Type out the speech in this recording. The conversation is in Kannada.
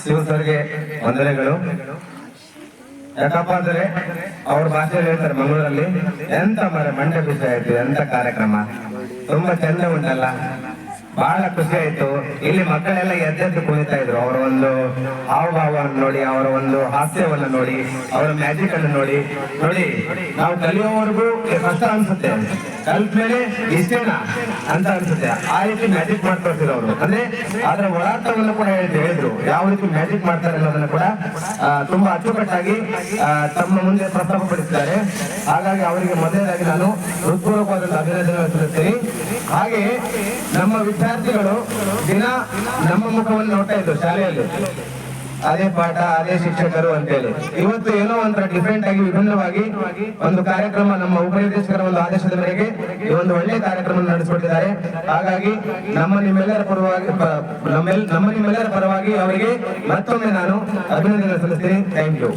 ಶಿವ ಸರ್ಗೆ ವಂದನೆಗಳು. ಯಾಕಪ್ಪ ಅಂದ್ರೆ ಅವ್ರ ಭಾಷೆಯಲ್ಲಿ ಹೇಳ್ತಾರೆ ಮಂಗಳೂರಲ್ಲಿ, ಎಂತ ಮರ ಮಂಡ್ಯ ಖುಷಿ ಆಯ್ತು ಎಂತ ಕಾರ್ಯಕ್ರಮ? ತುಂಬಾ ಚಂದ ಉಂಟಲ್ಲ? ಬಹಳ ಖುಷಿ ಆಯ್ತು. ಇಲ್ಲಿ ಮಕ್ಕಳೆಲ್ಲ ಎದ್ದೆದ್ದು ಕುಣಿತಾ ಇದ್ರು. ಅವರ ಒಂದು ಹಾವಭಾವವನ್ನು ನೋಡಿ, ಅವರ ಒಂದು ಹಾಸ್ಯವನ್ನು ನೋಡಿ, ಅವರ ಮ್ಯಾಜಿಕ್ ಅನ್ನು ನೋಡಿ. ನೋಡಿ, ನಾವು ಕಲಿಯೋವರೆಗೂ ಕಷ್ಟ ಅನ್ಸುತ್ತೆ. ಕಲ್ತ ಮೇಲೆ ಇಷ್ಟೇನಾ ಅಂತ ಅನ್ಸುತ್ತೆ. ಆ ರೀತಿ ಮ್ಯಾಜಿಕ್ ಮಾಡ್ಕೊಳ್ತಿದ್ರು ಅವರು. ಅಂದ್ರೆ ಅದರ ಒಳಾರ್ಥವನ್ನು ಕೂಡ ಹೇಳಿದ್ರು. ಯಾವ ರೀತಿ ಮ್ಯಾಜಿಕ್ ಮಾಡ್ತಾರೆ ಅನ್ನೋದನ್ನ ಕೂಡ ತುಂಬಾ ಅಚ್ಚುಕಟ್ಟಾಗಿ ತಮ್ಮ ಮುಂದೆ ಪ್ರಸ್ತಾಪಪಡಿಸಿದ್ದಾರೆ. ಹಾಗಾಗಿ ಅವರಿಗೆ ಮೊದಲನೇದಾಗಿ ನಾನು ಹೃತ್ಪೂರ್ವಕವಾದ ಅಭಿನಂದನೆ ಸಲ್ಲಿಸ್ತೀನಿ ಹಾಗೆ ನಮ್ಮ ವಿದ್ಯಾರ್ಥಿಗಳು ದಿನ ನಮ್ಮ ಮುಖವನ್ನು ನೋಡ್ತಾ ಇದ್ರು ಶಾಲೆಯಲ್ಲಿ. ಅದೇ ಪಾಠ, ಅದೇ ಶಿಕ್ಷಕರು ಅಂತೇಳಿ. ಇವತ್ತು ಏನೋ ಒಂಥರ ಡಿಫ್ರೆಂಟ್ ಆಗಿ ವಿಭಿನ್ನವಾಗಿ ಒಂದು ಕಾರ್ಯಕ್ರಮ ನಮ್ಮ ಉಪನಿರ್ದೇಶಕರ ಒಂದು ಆದೇಶದ ಮೇರೆಗೆ ಈ ಒಂದು ಒಳ್ಳೆ ಕಾರ್ಯಕ್ರಮ ನಡೆಸಿಕೊಟ್ಟಿದ್ದಾರೆ. ಹಾಗಾಗಿ ನಮ್ಮ ನಿಮ್ಮೆಲ್ಲರ ಪರವಾಗಿ ನಮ್ಮ ನಿಮ್ಮೆಲ್ಲರ ಪರವಾಗಿ ಅವರಿಗೆ ಮತ್ತೊಮ್ಮೆ ನಾನು ಅಭಿನಂದನೆ ಸಲ್ಲಿಸ್ತೀನಿ. Thank you